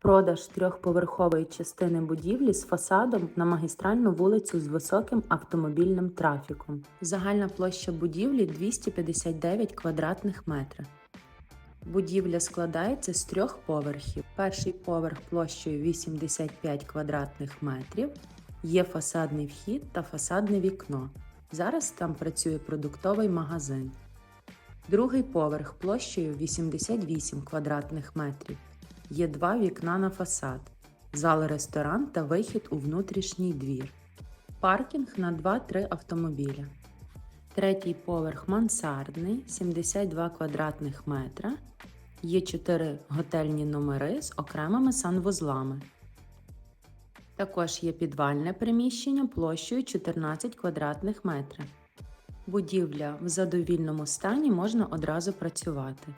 Продаж трьохповерхової частини будівлі з фасадом на магістральну вулицю з високим автомобільним трафіком. Загальна площа будівлі 259 квадратних метрів. Будівля складається з трьох поверхів. Перший поверх площею 85 квадратних метрів. Є фасадний вхід та фасадне вікно. Зараз там працює продуктовий магазин. Другий поверх площею 88 квадратних метрів. Є два вікна на фасад, зал-ресторан та вихід у внутрішній двір. Паркінг на 2-3 автомобіля. Третій поверх мансардний 72 квадратних метра. Є 4 готельні номери з окремими санвузлами. Також є підвальне приміщення площею 14 квадратних метрів. Будівля в задовільному стані можна одразу працювати.